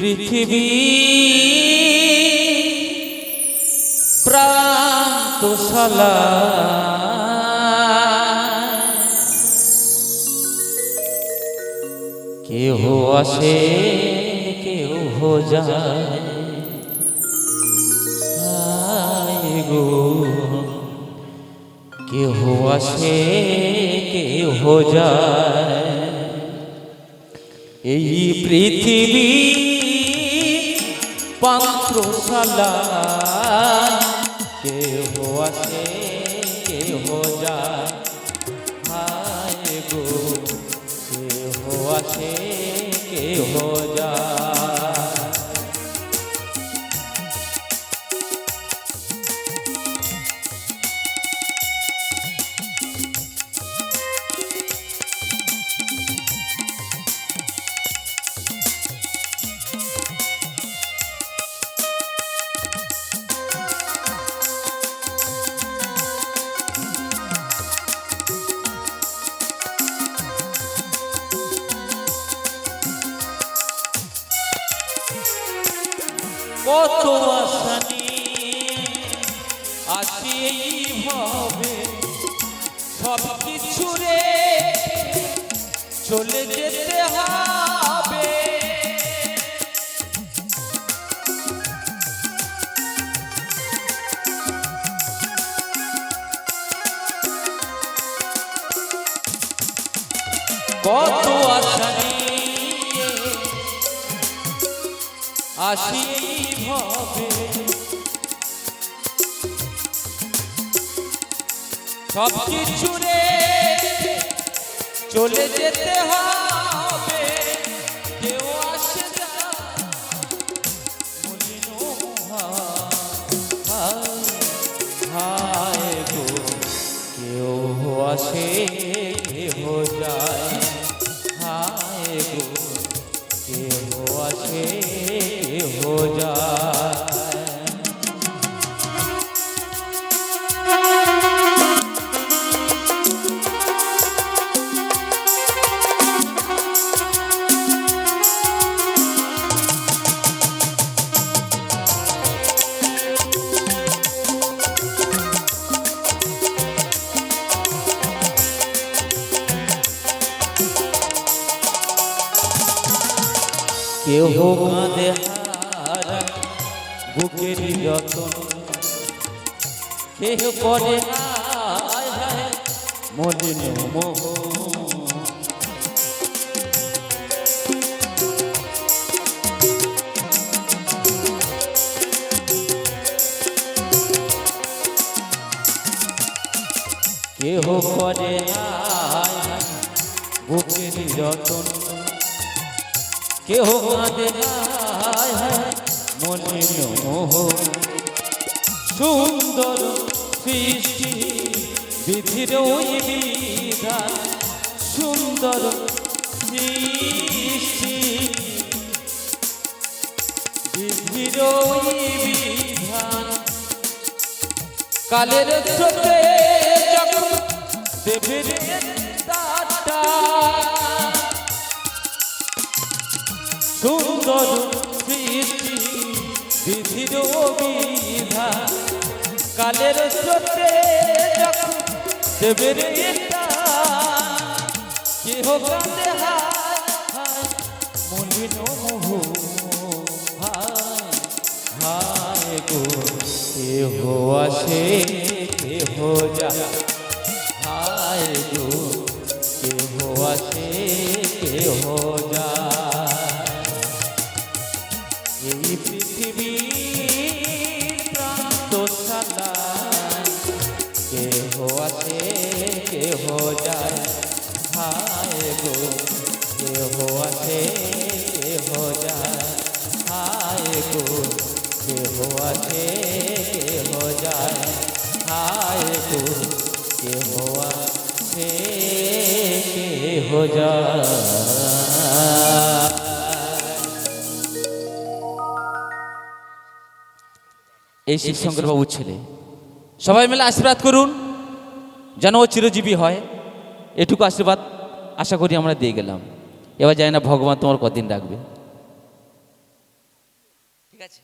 পৃথিবী প্রান্তশালা। কেহ আসে কেহ যায়। গো। কেহ আসে কেহ যায়। এই পৃথিবী পাত্রশালা কত আশা নিয়ে আসি এই ভাবে সব কিছু রে চলে যেতে হবে। কত আশা আসি ভাবে। সব কিছু রে চলে যেতে হবে। কেউ আসে হায় গো, কেউ আসে যায় কেহ কাঁদে বুকের যতন। কেহ করে মলিন মোহ। কেহ করে বুকের যতন। কেহ কাঁদে মনে মোহ। সুন্দর সৃষ্টি বিধির সুন্দর সৃষ্টি বিধির কালের যখন দেবের কালের স্রোতে যখন দেবের কেহ কাঁদে মলিন মোহ হায় গো, কেহ আসে, কেহ যা গো, কেহ আসে, কেহ কেহ যায়। হায় গো কেহ আছে কেহ যায়। হায় গো কেহ আছে কেহ যায়। হায় গো কেহ আছে কেহ যায়। এই শিবশঙ্কর বাবুর ছেলে। সবাই মিলে আশীর্বাদ করুন। যেন ও চিরজীবী হয়, এটুকু আশীর্বাদ আশা করি আমরা দিয়ে গেলাম। এবার জানি না ভগবান তোমার কদিন রাখবে। ঠিক আছে?